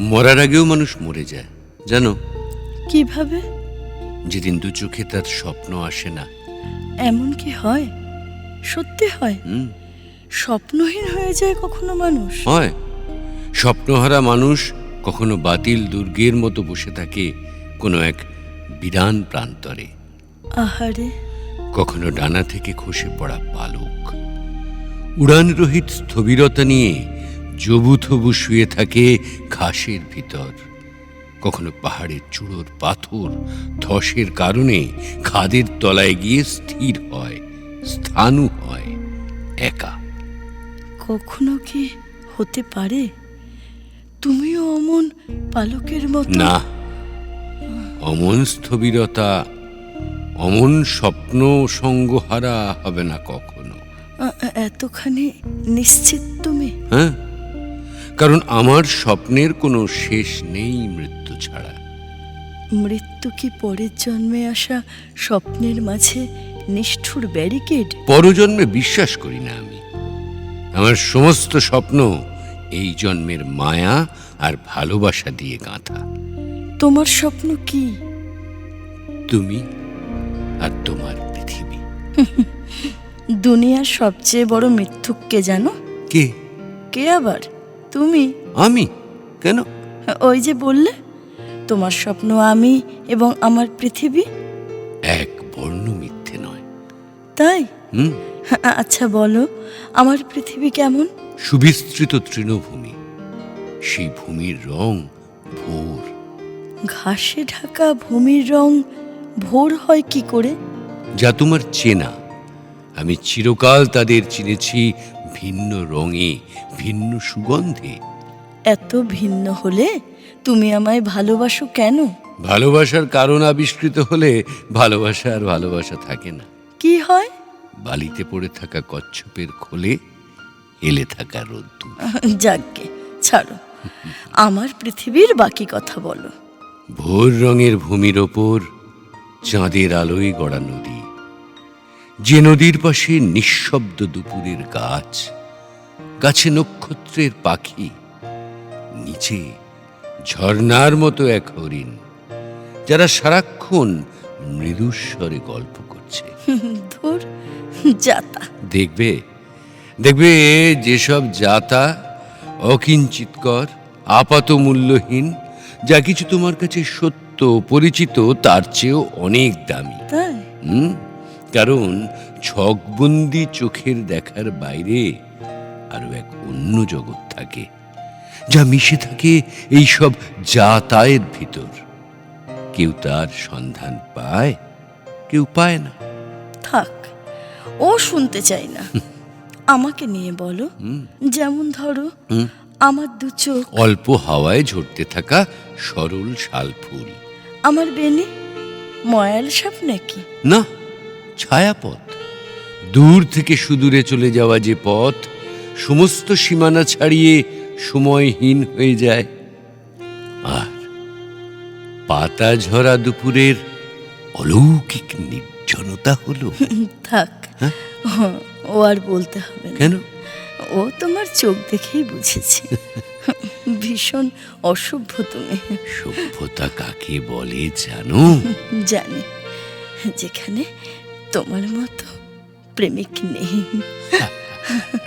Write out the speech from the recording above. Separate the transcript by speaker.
Speaker 1: মরার আগেও মানুষ মরে যায় জানো?
Speaker 2: কীভাবে?
Speaker 1: যেদিন দু চোখে তার স্বপ্ন আসে না।
Speaker 2: এমন কি হয়? সত্যি হয়?
Speaker 1: হুম।
Speaker 2: স্বপ্নহীন হয়ে যায় কখনো মানুষ?
Speaker 1: হয়। স্বপ্নহারা মানুষ কখনো বাতিল দুর্গের মতো বসে থাকে কোনো এক বিরান প্রান্তরে।
Speaker 2: আহারে।
Speaker 1: কখনো ডানা থেকে খসে পড়া পালক। উড়ান রহিত স্থবিরতা নিয়ে জবুথবু শুয়ে থাকে ঘাসের ভিতর। কখনো পাহাড়ের চূড়োর পাথর ধসের কারণে খাদের তলায় গিয়ে স্থির হয় স্থানু হয় একা।
Speaker 2: কখনো কি হতে পারে? তুমিও অমন পালকের মতো?
Speaker 1: না। অমন স্থবিরতা অমন স্বপ্ন সঙ্গহারা হবে না কখনো।
Speaker 2: এতখানি নিশ্চিত তুমি?
Speaker 1: হ্যাঁ? কারণ আমার স্বপ্নের কোনো শেষ নেই মৃত্যু ছাড়া।
Speaker 2: মৃত্যু কি পরের জন্মে আসা স্বপ্নের মাঝে নিষ্ঠুর ব্যারিকেড?
Speaker 1: পরজন্মে বিশ্বাস করি না আমি। আমার সমস্ত স্বপ্ন এই জন্মের মায়া আর ভালোবাসা দিয়ে গাঁথা।
Speaker 2: তোমার স্বপ্ন কি?
Speaker 1: তুমি আর তোমার পৃথিবী।
Speaker 2: দুনিয়ার সবচেয়ে বড় মিথ্যুককে জানো?
Speaker 1: কে?
Speaker 2: কে আবার? তুমি?
Speaker 1: আমি? কেন?
Speaker 2: ওই যে বললে তোমার স্বপ্ন আমি এবং আমার পৃথিবী?
Speaker 1: এক বর্ণ মিথ্যে নয়।
Speaker 2: তাই? আচ্ছা বলো আমার পৃথিবী কেমন?
Speaker 1: সুবিস্তৃত তৃণভূমি। সেই ভূমির রং ভোর।
Speaker 2: ঘাসে ঢাকা ভূমির রং ভোর হয় কি করে?
Speaker 1: যা তোমার চেনা। আমি চিরকাল তাদের চিনেছি ভিন্ন রঙে ভিন্ন সুগন্ধে।
Speaker 2: এত ভিন্ন হলে তুমি আমায় ভালোবাসো কেন?
Speaker 1: ভালোবাসার কারণ আবিষ্কৃত হলে ভালোবাসা আর ভালোবাসা থাকে না।
Speaker 2: কি হয়?
Speaker 1: বালিতে পড়ে থাকা কচ্ছপের খোলে হেলে থাকা রোদ্দুর।
Speaker 2: যাকগে ছাড়ো। আমার পৃথিবীর বাকি কথা বলো।
Speaker 1: ভোর রঙের ভূমির ওপর চাঁদের আলোয় গড়া নদী। যে নদীর পাশে নিঃশব্দ দুপুরের গাছ গাছে নক্ষত্রের পাখি নিচে ঝর্ণার মতো এক হরিণ যারা সারাক্ষণ মৃদুস্বরে গল্প করছে।
Speaker 2: ধুর
Speaker 1: দেখবে দেখবে যেসব জাতা অকিঞ্চিতকর আপাত মূল্যহীন যা কিছু তোমার কাছে সত্য পরিচিত তার চেয়েও অনেক দামি। হুম? কারণ ছকবন্দি চোখের দেখার বাইরে আরও এক অন্য জগৎ থাকে যা মিশে থাকে এই সব যাতায়ের ভিতর। কেউ তার সন্ধান পায় কেউ পায় না।
Speaker 2: থাক ও শুনতে চাই না। আমাকে নিয়ে বলো যেমন ধরো আমার দু চোখ।
Speaker 1: অল্প হাওয়ায় ঝরতে থাকা সরল শাল ফুল।
Speaker 2: আমার বেনি ময়াল সাপ নাকি?
Speaker 1: না। ছায়াপথ। দূর থেকে সুদূরে চলে যাওয়া যে পথ সমস্ত সীমানা ছাড়িয়ে সময়হীন হয়ে যায়। আর পাতা ঝরা দুপুরের অলৌকিক নির্জনতা হলো।
Speaker 2: থাক
Speaker 1: হ্যাঁ?
Speaker 2: ও আর বলতে হবে
Speaker 1: কেন?
Speaker 2: ও তোমার চোখ দেখেই বুঝেছি। ভীষণ অসভ্য তুমি।
Speaker 1: সভ্যতা কাকে বলে জানো?
Speaker 2: জানি। যেখানে তোমার মতো প্রেমিক নেই।